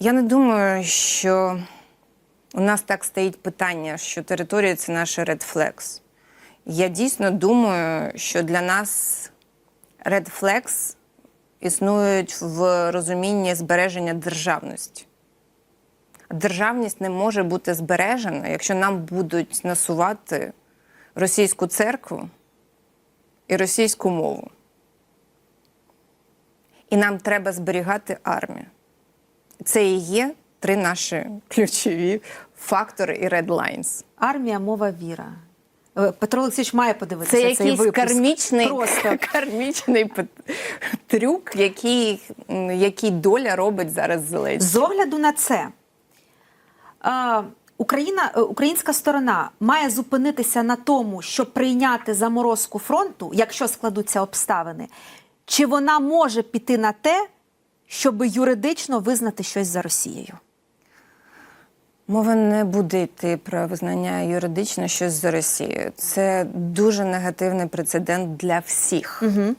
Я не думаю, що у нас так стоїть питання, що територія це наш Flags. Я дійсно думаю, що для нас Flags існують в розумінні збереження державності. Державність не може бути збережена, якщо нам будуть насувати російську церкву і російську мову. І нам треба зберігати армію. Це і є три наші ключові фактори і lines. Армія, мова, віра. Е, Петро Олексійович має подивитися Це цей якийсь випуск. кармічний, Просто. кармічний трюк, який, який доля робить зараз Зеленський. З огляду на це, е, Україна, е, українська сторона має зупинитися на тому, щоб прийняти заморозку фронту, якщо складуться обставини, чи вона може піти на те, щоб юридично визнати щось за Росією? Мова не буде йти про визнання юридично щось за Росією. Це дуже негативний прецедент для всіх. Угу.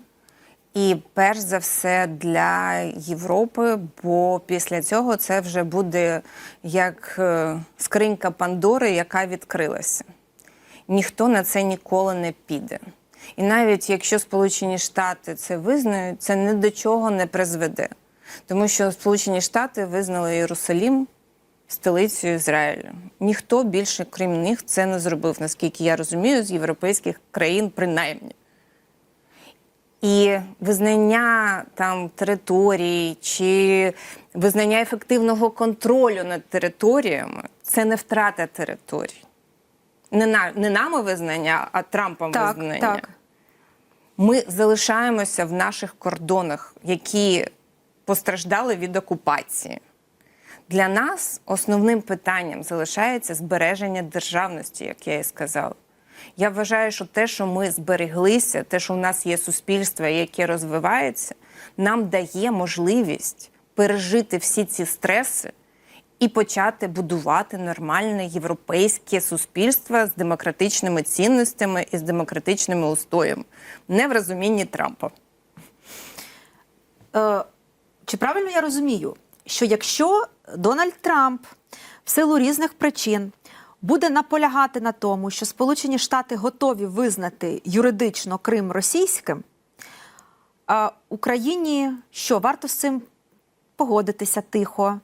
І перш за все для Європи, бо після цього це вже буде як е, скринька Пандори, яка відкрилася. Ніхто на це ніколи не піде. І навіть якщо Сполучені Штати це визнають, це ні до чого не призведе. Тому що Сполучені Штати визнали Єрусалім столицею Ізраїлю. Ніхто більше, крім них, це не зробив, наскільки я розумію, з європейських країн принаймні. І визнання там територій чи визнання ефективного контролю над територіями це не втрата територій. Не, на, не нами визнання, а Трампом Так, визнання. так. Ми залишаємося в наших кордонах, які постраждали від окупації. Для нас основним питанням залишається збереження державності, як я і сказала. Я вважаю, що те, що ми збереглися, те, що в нас є суспільство, яке розвивається, нам дає можливість пережити всі ці стреси і почати будувати нормальне європейське суспільство з демократичними цінностями і з демократичними устоями, не в розумінні Трампа. Чи правильно я розумію, що якщо Дональд Трамп в силу різних причин буде наполягати на тому, що Сполучені Штати готові визнати юридично Крим російським, а Україні що варто з цим погодитися тихо,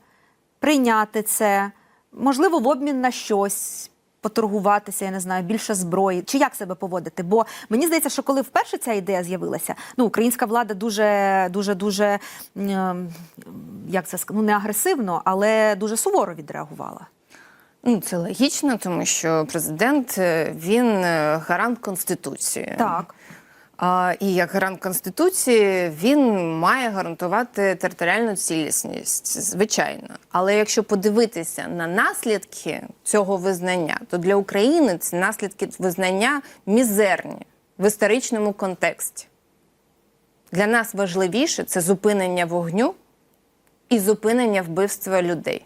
прийняти це, можливо, в обмін на щось. Поторгуватися, я не знаю, більше зброї, чи як себе поводити? Бо мені здається, що коли вперше ця ідея з'явилася, ну українська влада дуже, дуже, дуже ем, як це ну не агресивно, але дуже суворо відреагувала. Ну, це логічно, тому що президент е, він е, гарант конституції. Так. І як гарант конституції він має гарантувати територіальну цілісність, звичайно. Але якщо подивитися на наслідки цього визнання, то для України ці наслідки визнання мізерні в історичному контексті. Для нас важливіше це зупинення вогню і зупинення вбивства людей.